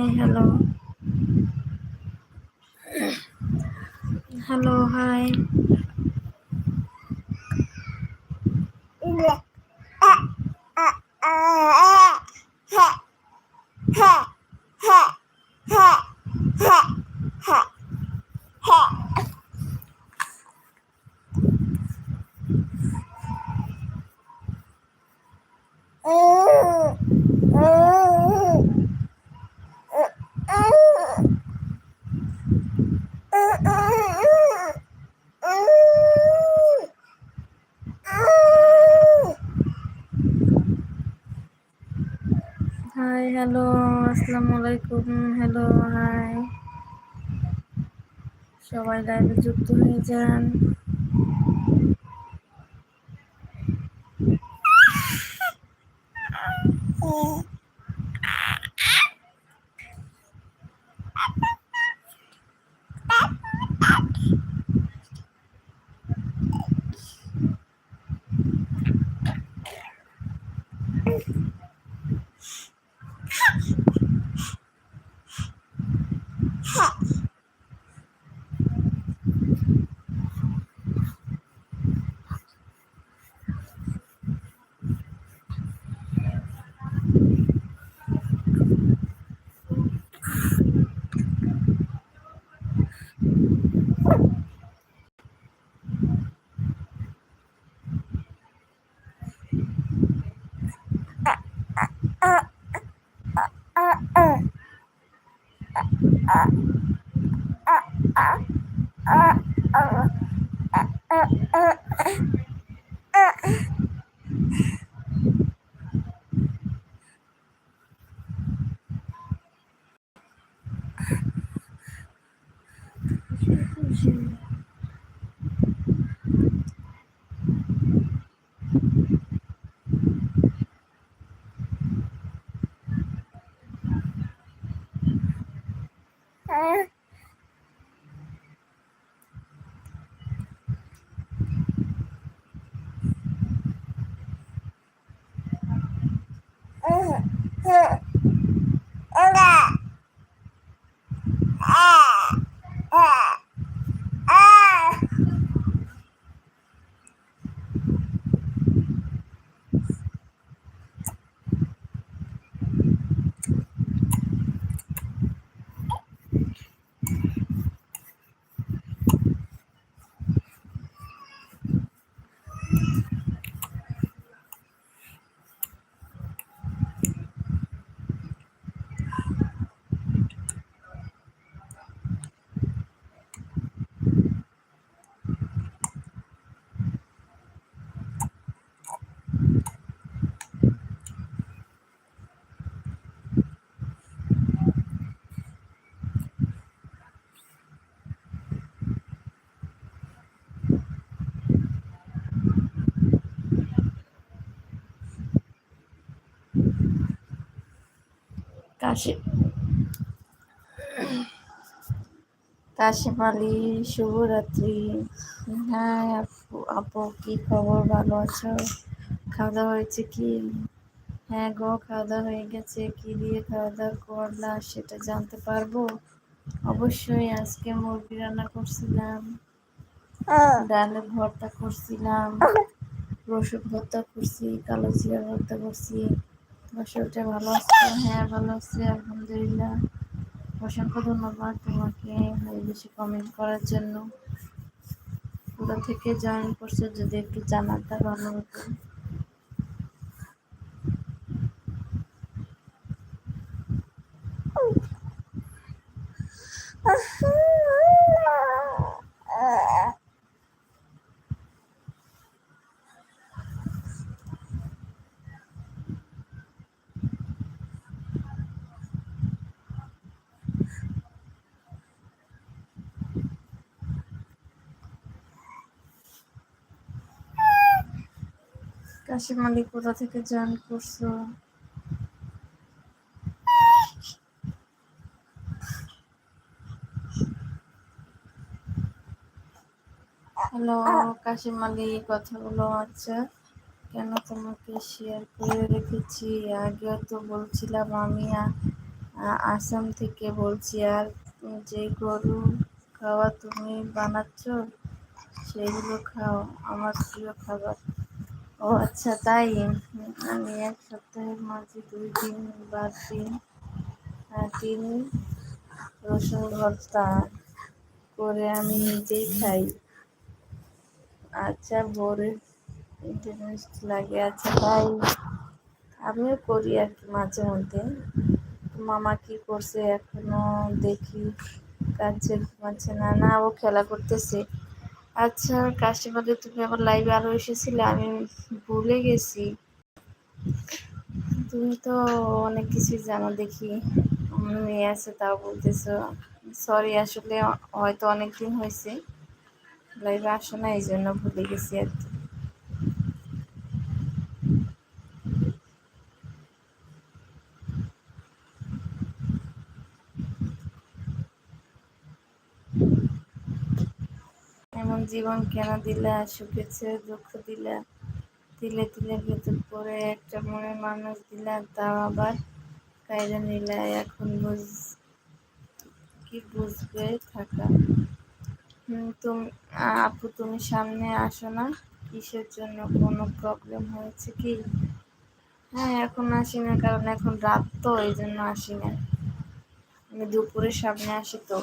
Hello. Hello আসসালামু আলাইকুম। Hello hi সবাই লাইভে যুক্ত হয়ে যান। কাশি কাশিম আলী, শুভরাত্রি। হ্যাঁ আপু আপু, কি খবর? ভালো আছো? খাওয়া দাওয়া হয়েছে কি? হ্যাঁ গো খাওয়া দাওয়া হয়ে গেছে। কি দিয়ে খাওয়া দাওয়া করলা সেটা জানতে পারব? অবশ্যই আজকে মুরগি রান্না করছিলাম ডালের ভর্তা করছিলাম, রসুন ভর্তা করছি, কালো জিরা ভর্তা করছি। তোমার ভালো আছে। হ্যাঁ ভালো আছে, আলহামদুলিল্লাহ। অসংখ্য ধন্যবাদ তোমাকে বেশি কমেন্ট করার জন্য। কোথা থেকে জয়েন করছ যদি একটু জানাতে ভালো হতো। কাশিম আলী কোথা থেকে জয়েন করছ? হ্যালো কাশিম আলী কথাগুলো আচ্ছা। কেন তোমাকে শেয়ার করে রেখেছি? আগেও তো বলছিলাম আমি আসাম থেকে বলছি, আর যে গরু খাওয়া তুমি বানাচ্ছ, সেগুলো খাও, আমার প্রিয় খাবার। ও আচ্ছা তাই? আমি এক সপ্তাহের মাঝে দুই দিন বা দিন আহ, দিন রসুন ভর্তা করে আমি নিজেই খাই। আচ্ছা ভোরে ইন্টারেস্ট লাগে। আচ্ছা তাই আমিও করি আর কি মাঝে মধ্যে। মামা কি করছে এখনও দেখি কাছে ঘুমাচ্ছে না না ও খেলা করতেছে। আচ্ছা কাস্টমারে তুমি আমার লাইভে আরও এসেছিলে, আমি ভুলে গেছি। তুমি তো অনেক কিছুই জানো দেখি। আমার মেয়ে আছে, তাও বলতেছো। সরি আসলে হয়তো অনেক দিন হয়েছে লাইভে আসো না, এই জন্য ভুলে গেছি আর কি। জীবন কেন দিলা সুখেছে দুঃখ দিলা তিলে তিলে ভেতর পড়ে একটা মনে মানুষ দিলা, তাও আবার কায়দা নিলা, এখন বুঝ, কি বুঝবে থাকা? তুমি আপু তুমি সামনে আসো না? কিসের জন্য কোনো প্রবলেম হয়েছে কি? হ্যাঁ এখন আসি না, কারণ এখন রাত তো এই জন্য আসি না। আমি সামনে আসি তো।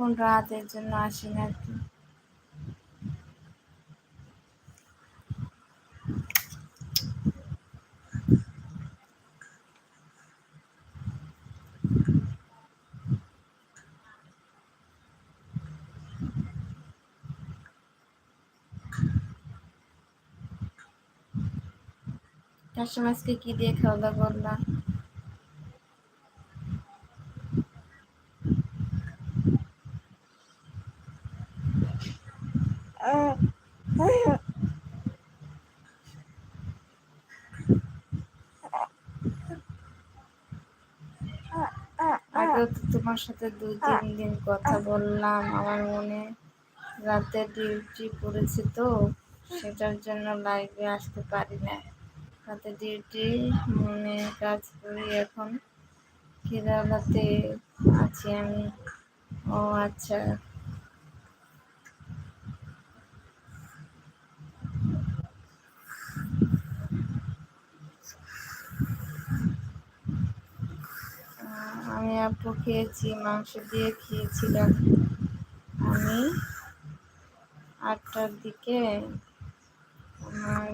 এখন রাত এর জন্য আসি না কি। কাস্টমার্সকে কি দিয়ে খাওয়া দাওয়া করলা আগেও তো তোমার সাথে দুই, তিন দিন কথা বললাম, আমার মনে রাতে ডিউটি পড়েছে তো, সেটার জন্য লাইভে আসতে পারি না। রাতে ডিউটি, মনে কাজ করি এখন। কেরালাতে আছি আমি। ও আচ্ছা। আমি আপু খেয়েছি, মাংস দিয়ে খেয়েছিলাম। আমি আটটার দিকে আমার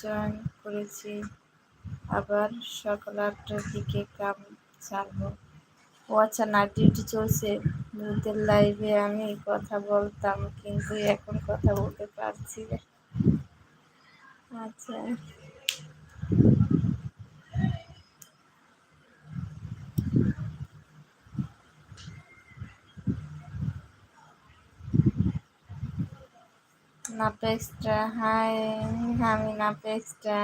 জয়েন করেছি। আবার সকাল আটটার দিকে কাম ছাড়বো ও আচ্ছা নাইট ডিউটি চলছে। দুধের লাইভে আমি কথা বলতাম, কিন্তু এখন কথা বলতে পারছি না। আচ্ছা। নাপেক্সটা হাই আমি নাপেক্সটা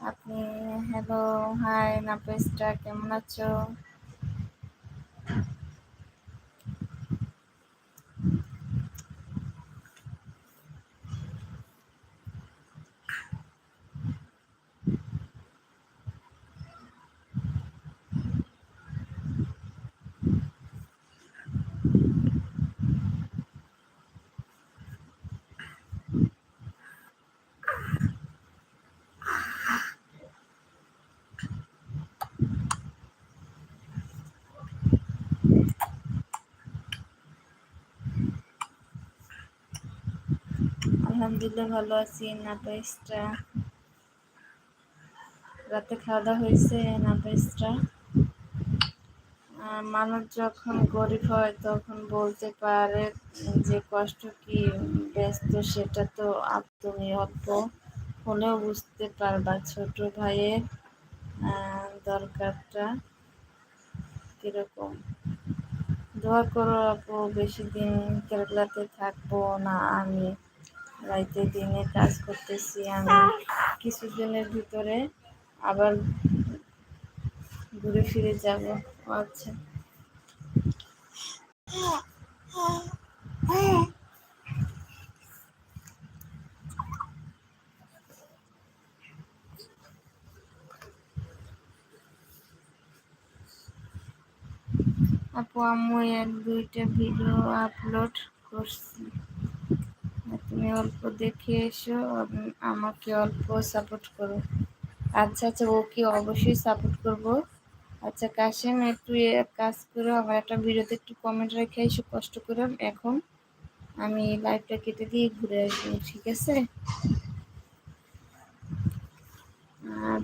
আপনি হ্যালো হাই নাপেক্সটা কেমন আছো? আলহামদুলিল্লাহ ভালো আছি। নাপেক্সটা রাতে খাওয়া দাওয়া হয়েছে নাপেক্সটা আহ, মানুষ যখন গরিব হয় তখন বলতে পারে যে কষ্ট কি ব্যস্ত সেটা তো তুমি অল্প হলেও বুঝতে পারবা ছোট ভাইয়ের দরকারটা কীরকম। দোয়া করো আপু বেশি দিন কেরালাতে থাকব না আমি। রাইতে দিনে কাজ করতেছি আমি। কিছুদিনের ভিতরে আবার ঘুরে ফিরে যাব। আচ্ছা। আপু আম্মু এক দুইটা ভিডিও আপলোড করছি। তুমি অল্প দেখে এসো আমাকে অল্প সাপোর্ট করো। আচ্ছা আচ্ছা ওকে অবশ্যই সাপোর্ট করব। আচ্ছা কাশেম, একটু কাজ করো, আমার একটা ভিডিওতে একটু কমেন্ট রেখে এসো, কষ্ট করে। এখন আমি লাইভটা কেটে দিয়ে ঘুরে আসব, ঠিক আছে?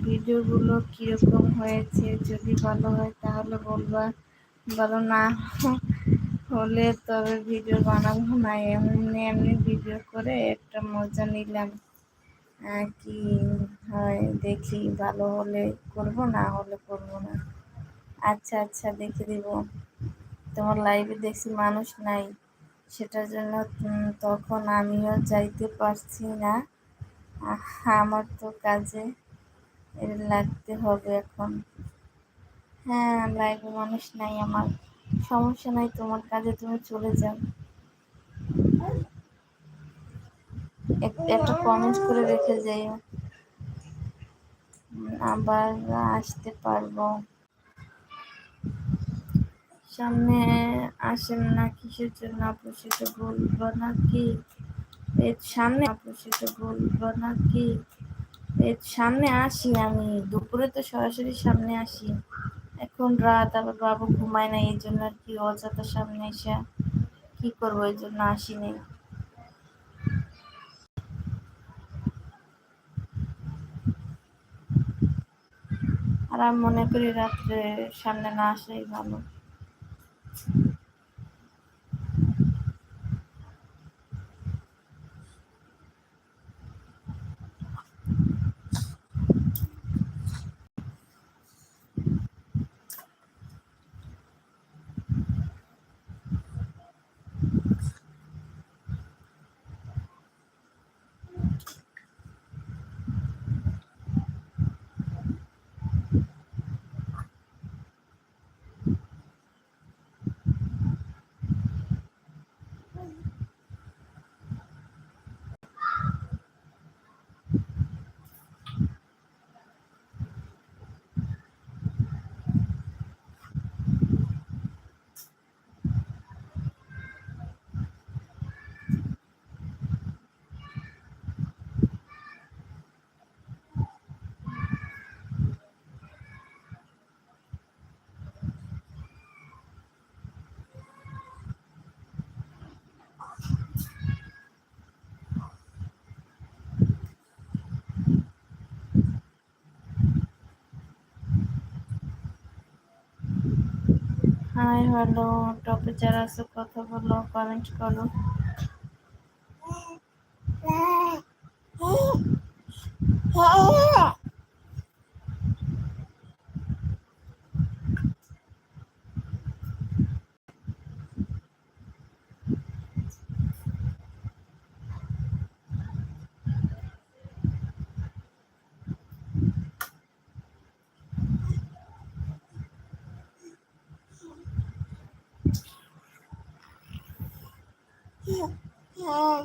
ভিডিওগুলো কীরকম হয়েছে যদি ভালো হয় তাহলে বলবা। ভালো না হলে তবে ভিডিও বানাবো না, এমনি এমনি ভিডিও করে একটা মজা নিলাম। কি হয় দেখি, ভালো হলে করব, না হলে করব না। আচ্ছা আচ্ছা দেখে দিব। তোমার লাইভে দেখছি মানুষ নাই, সেটার জন্য তখন আমিও যাইতে পারছি না। আমার তো কাজে লাগতে হবে এখন। হ্যাঁ লাইভে মানুষ নাই আমার। সমস্যা নাই, তোমার কাজে তুমি চলে যাও। একটা কমেন্ট করে রেখে যাই আবার আসতে পারব। সামনে আসেন না কিসের জন্য? আপু সেটা বলব নাকি? এর সামনে আপু সেটা বলব নাকি? এর সামনে আসি আমি। দুপুরে তো সরাসরি সামনে আসি। এখন রাত, আবার বাবু ঘুমায় না এই জন্য আর কি, অযথা সামনে এসে কি করব, এই জন্য আসিনি আর আমি মনে করি রাত্রে সামনে না আসাই ভালো। হাই হ্যালো টপে যারা আছে কথা বলো কমেন্ট করো। হ্যাঁ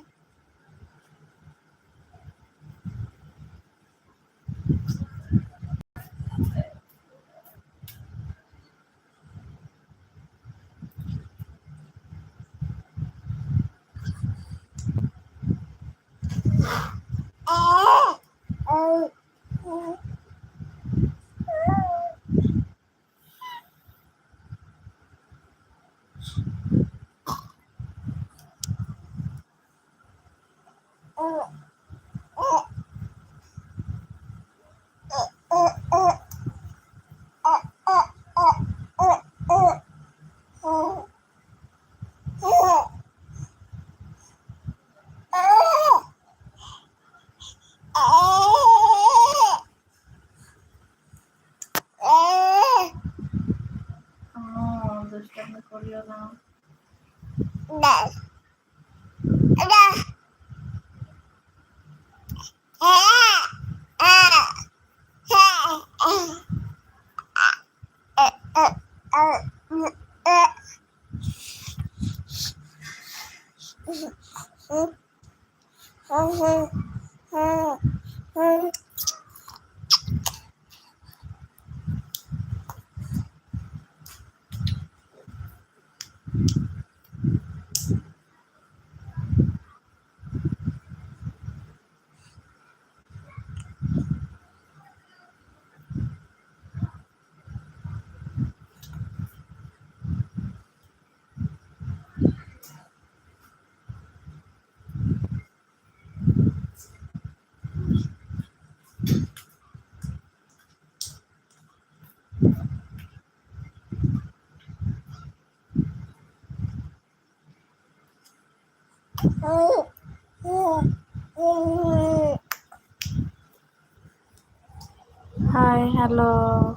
হ্যালো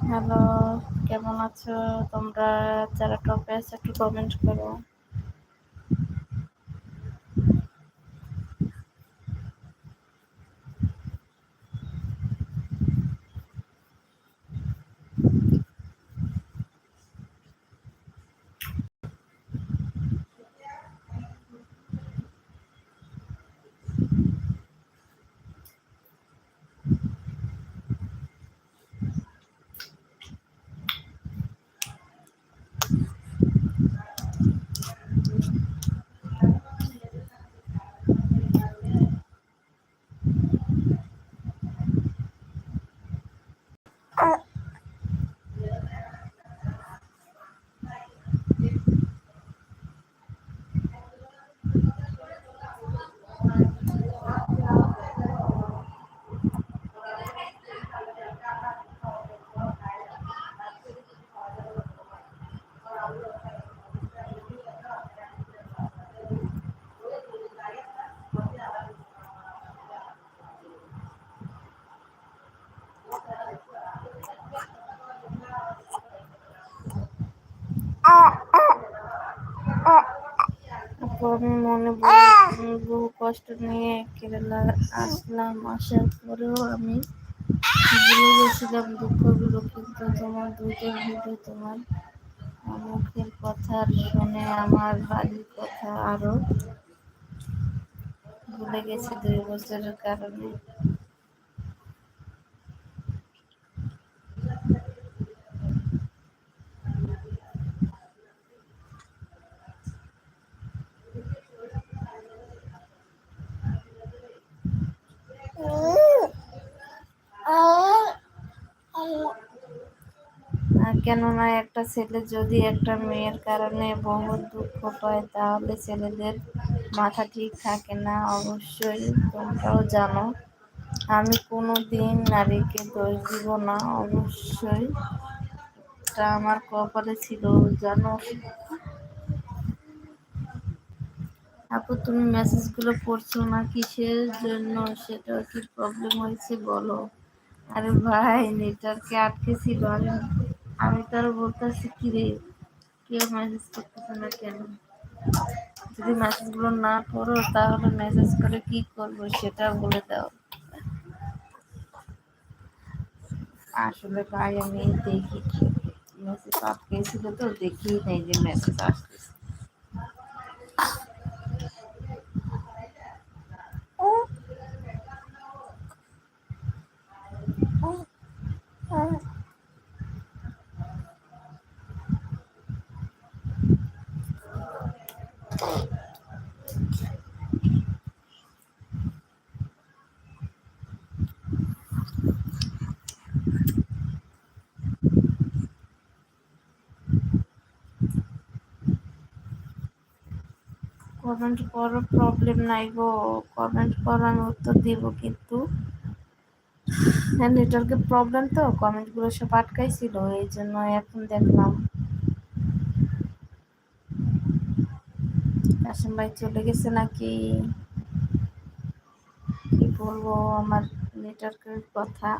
হ্যালো কেমন আছো? তোমরা যারা টপে আছো একটু কমেন্ট করো আপু আমি মনে বহু কষ্ট নিয়ে কেরালা আসলাম। আসার পরেও আমি ভুলে গেছিলাম দুঃখগুলো, কিন্তু তোমার দুইটা ভিডিও তোমার মুখের কথা শুনে আমার বাড়ির কথা আরও ভুলে গেছে দুই বছরের কারণে। কেননা একটা ছেলে যদি একটা মেয়ের কারণে বহু দুঃখ পায়, তাহলে ছেলেদের মাথা ঠিক থাকে না। অবশ্যই তোমরাও জানো, আমি কোনো দিন নারীকে দোষ দিব না। অবশ্যই তা আমার কপালে ছিল, জানো? আপু, তুমি মেসেজগুলো পড়ছো না কিসের জন্য সেটা কি প্রবলেম হয়েছে বলো? আরে ভাই, নেটওয়ার্কে আটকে ছিল। আমি আমি তো আরও বলতেছি কি রে? কেউ মেসেজ করতেছে না কেন? যদি মেসেজগুলো না করো তাহলে মেসেজ করে কি করব সেটা বলে দাও। আসলে ভাই, আমি দেখি মেসেজ আটকেছিল তো দেখি নেই যে মেসেজ আসতেছে। কমেন্ট করো প্রবলেম নাই গো। কমেন্ট করো আমি উত্তর দিব কিন্তু। হ্যাঁ নেটওয়ার্কের প্রবলেম তো কমেন্টগুলো সব আটকাইছিল এই জন্য এখন দেখলাম। কাশেম ভাই চলে গেছে নাকি? কি বলব আমার নেটওয়ার্কের কথা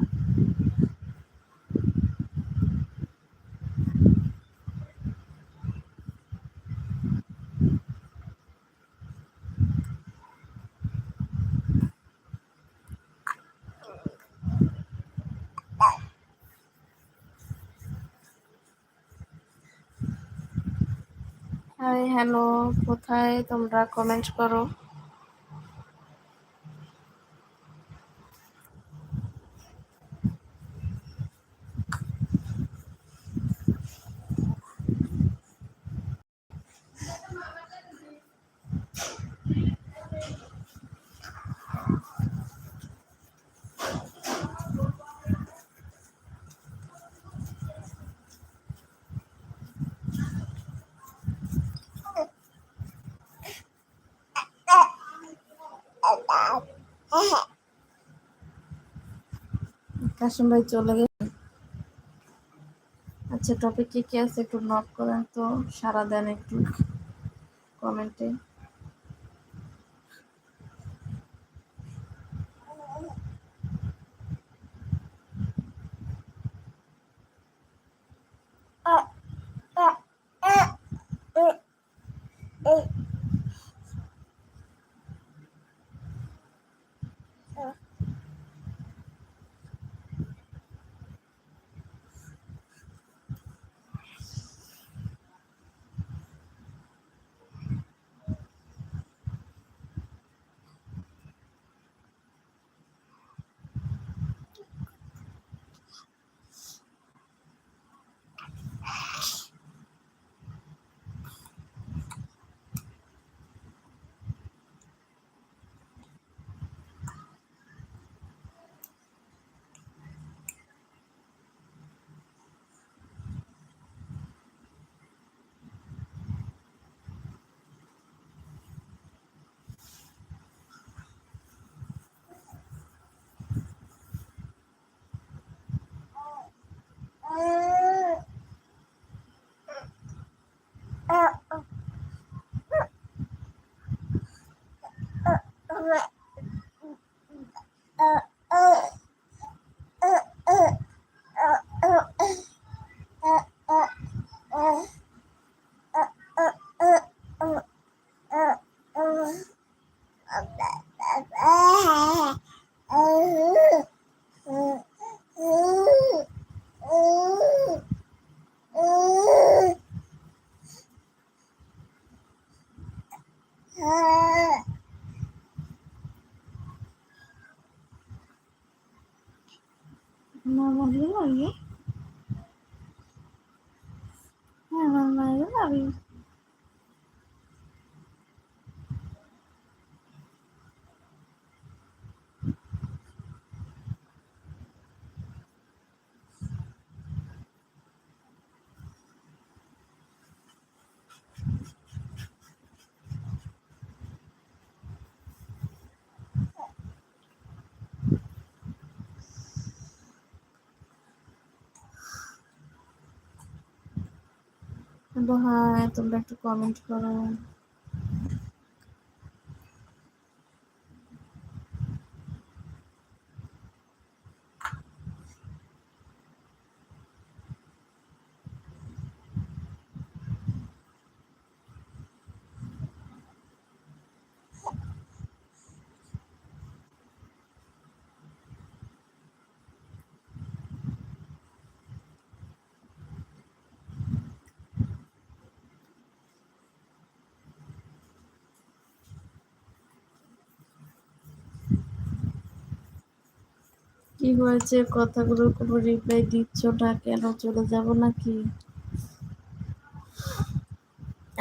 হাই হ্যালো কোথায় তোমরা কমেন্ট করো কাশিম ভাই চলে গেছে। আচ্ছা টপিক কি কি আছে একটু নক করেন তো সারা দেন একটু কমেন্টে uh, হ্যালো হ্যাঁ তোমরা একটু কমেন্ট করো। কি হয়েছে? কথাগুলোর কোনো রিপ্লাই দিচ্ছ না কেন? চলে যাব নাকি?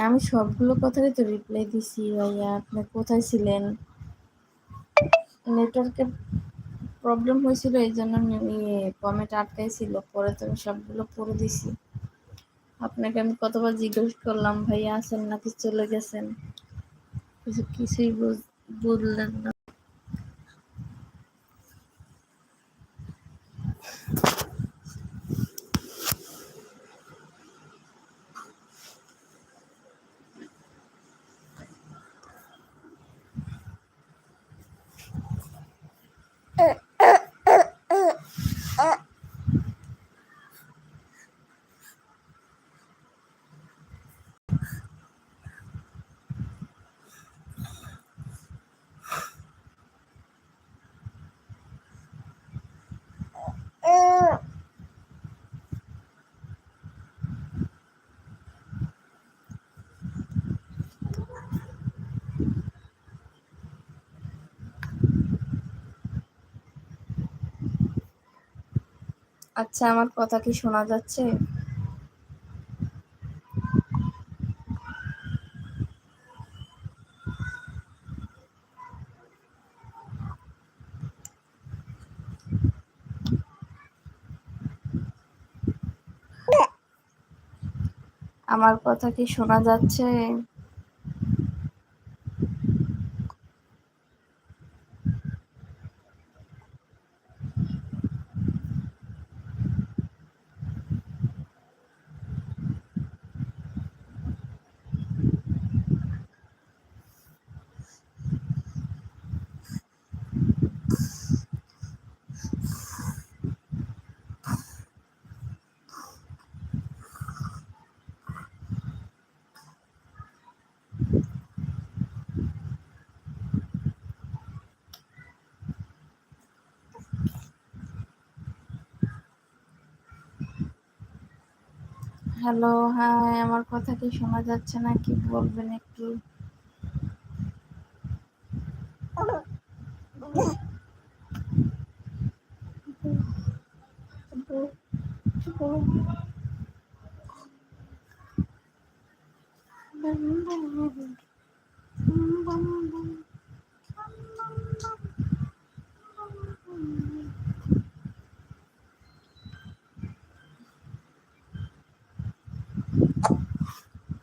আমি সবগুলো কথারই তো রিপ্লাই দিছি ভাইয়া। আপনি কোথায় ছিলেন? নেটওয়ার্কের প্রবলেম হয়েছিল, এই জন্য কমেন্ট আটকাই ছিল পরে তো আমি সবগুলো পড়ে দিছি। আপনাকে আমি কতবার জিজ্ঞেস করলাম, ভাইয়া আছেন নাকি চলে গেছেন? কিছু কিছুই বুঝলেন না। আচ্ছা আমার কথা কি শোনা যাচ্ছে? আমার কথা কি শোনা যাচ্ছে? হ্যালো হ্যাঁ আমার কথা কি শোনা যাচ্ছে না কি বলবেন একটু।